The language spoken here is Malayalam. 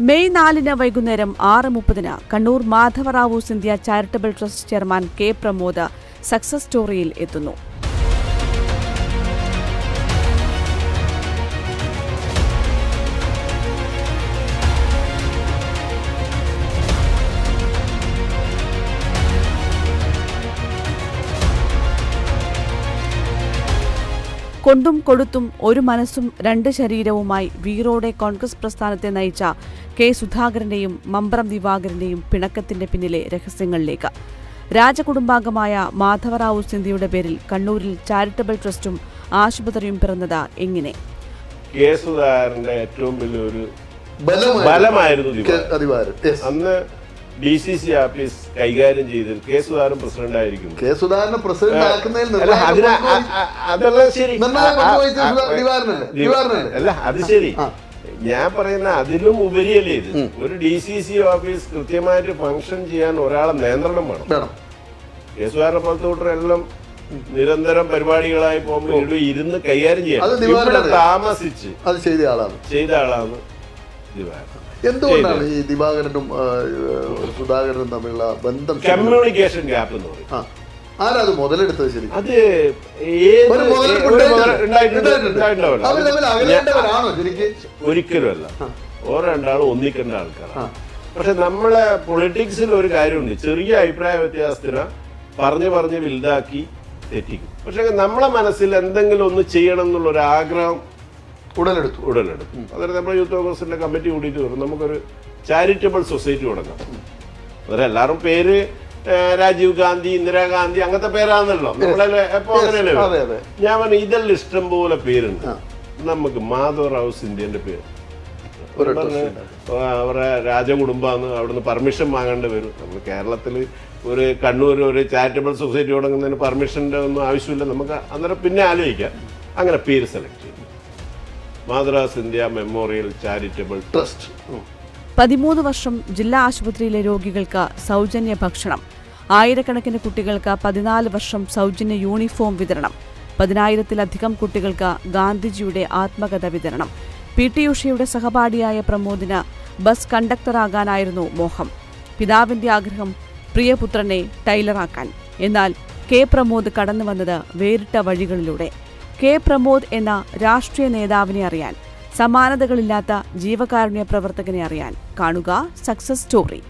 മെയ് നാലിന് വൈകുന്നേരം ആറ് മുപ്പതിന് Kannur Madhavrao Scindia charitable trust chairman K Pramod success സ്റ്റോറിയിൽ എത്തുന്നു. കൊണ്ടും കൊടുത്തും ഒരു മനസ്സും രണ്ട് ശരീരവുമായി വീറോടെ കോൺഗ്രസ് പ്രസ്ഥാനത്തെ നയിച്ച കെ സുധാകരന്റെയും മമ്പ്രം ദിവാകരന്റെയും പിണക്കത്തിന്റെ പിന്നിലെ രഹസ്യങ്ങളിലേക്ക്. രാജകുടുംബാംഗമായ മാധവറാവു സിന്ധ്യയുടെ പേരിൽ കണ്ണൂരിൽ ചാരിറ്റബിൾ ട്രസ്റ്റും ആശുപത്രിയും പിറന്നത് എങ്ങനെ? കെ സുധാകരന്റെ ഏറ്റവും വലിയൊരു ബലമായിരുന്നു. അന്ന് ഡി സി സി ആഫീസ് കൈകാര്യം ചെയ്ത് കെ സുധാകരൻ പ്രസിഡന്റ് ആയിരിക്കും കെ സുധാകരനെ പ്രസിഡന്റ് ആക്കുന്നതിൽ അല്ല, അത് ശരി. ഞാൻ പറയുന്ന അതിലും ഉപരിയല്ലേ ഇത്. ഒരു ഡി സി സി ഓഫീസ് കൃത്യമായിട്ട് ഫംഗ്ഷൻ ചെയ്യാൻ ഒരാളെ നിയന്ത്രണം വേണം. കെ സുധാകരനെ പോലത്തെ എല്ലാം നിരന്തരം പരിപാടികളായി പോകുമ്പോൾ ഇരുന്ന് കൈകാര്യം ചെയ്യാം താമസിച്ച് ചെയ്ത ആളാണ്. ചെയ്ത ആളാണ്. ദിവാകരൻ എന്തുകൊണ്ടാണ് ഈ ദിവാകരനും സുധാകരനും തമ്മിലുള്ള ബന്ധം കമ്മ്യൂണിക്കേഷൻ ഗ്യാപ്പ് എന്ന് പറയും. ആരാ അത് മുതലെടുത്തത് ശരി അത് ഏത് ഒരു മുതലെടുപ്പ് ഒരു ഉണ്ടായിട്ടുണ്ട്. മുതൽ- ഉണ്ടായിട്ടുണ്ട്, ഉണ്ടായിട്ടുണ്ട്. ഉണ്ടായിട്ടുണ്ടാവില്ല. അവർ തമ്മിൽ അകലേണ്ടവരാണോ ശരിക്ക്? ഒരിക്കലും അല്ല. ഓരോ രണ്ടാളും ഒന്നിക്കേണ്ട ആൾക്കാരാണ്. പക്ഷെ നമ്മളെ പൊളിറ്റിക്സിൽ ഒരു കാര്യമുണ്ട്. ചെറിയ അഭിപ്രായ വ്യത്യാസത്തിന് പറഞ്ഞു പറഞ്ഞ് വലുതാക്കി തെറ്റിക്കും. പക്ഷെ നമ്മളെ മനസ്സിൽ എന്തെങ്കിലും ഒന്ന് ചെയ്യണം എന്നുള്ള ഒരു ആഗ്രഹം ഉടലെടുത്തു. ഉടലെടുത്തു. അതായത് നമ്മുടെ യൂത്ത് കോൺഗ്രസിന്റെ കമ്മിറ്റി കൂടിയിട്ട് വരും. നമുക്കൊരു ചാരിറ്റബിൾ സൊസൈറ്റി തുടങ്ങാം. അന്നേരം എല്ലാവരും പേര് രാജീവ് ഗാന്ധി ഇന്ദിരാഗാന്ധി അങ്ങനത്തെ പേരാണല്ലോ. നമ്മളെ എപ്പോ അങ്ങനെയല്ലേ. ഞാൻ പറഞ്ഞു ഇതെല്ലാം ഇഷ്ടം പോലെ പേരുണ്ട്. നമുക്ക് മാധവറാവു സിന്ധ്യന്റെ പേര്. അവരുടെ രാജകുടുംബാന്ന് അവിടുന്ന് പെർമിഷൻ വാങ്ങേണ്ടി വരും. നമ്മൾ കേരളത്തിൽ ഒരു കണ്ണൂർ ഒരു ചാരിറ്റബിൾ സൊസൈറ്റി തുടങ്ങുന്നതിന് പെർമിഷന്റെ ഒന്നും ആവശ്യമില്ല. നമുക്ക് അന്നേരം പിന്നെ ആലോചിക്കാം. അങ്ങനെ പേര് സെലക്ട് ചെയ്തു Madhavrao India memorial charitable trust. പതിമൂന്ന് വർഷം ജില്ലാ ആശുപത്രിയിലെ രോഗികൾക്ക് സൗജന്യ ഭക്ഷണം. ആയിരക്കണക്കിന് കുട്ടികൾക്ക് പതിനാല് വർഷം സൗജന്യ യൂണിഫോം വിതരണം. പതിനായിരത്തിലധികം കുട്ടികൾക്ക് ഗാന്ധിജിയുടെ ആത്മകഥ വിതരണം. പി ടി ഉഷയുടെ സഹപാഠിയായ പ്രമോദിന് ബസ് കണ്ടക്ടറാകാനായിരുന്നു മോഹം. പിതാവിന്റെ ആഗ്രഹം പ്രിയപുത്രനെ ടൈലറാക്കാൻ. എന്നാൽ കെ പ്രമോദ് കടന്നു വന്നത് വേറിട്ട വഴികളിലൂടെ. കെ പ്രമോദ് എന്ന രാഷ്ട്രീയ നേതാവിനെ അറിയാൻ സമാനതകളില്ലാത്ത ജീവകാരുണ്യ പ്രവർത്തകനെ അറിയാൻ. കാണുക സക്സസ് സ്റ്റോറി.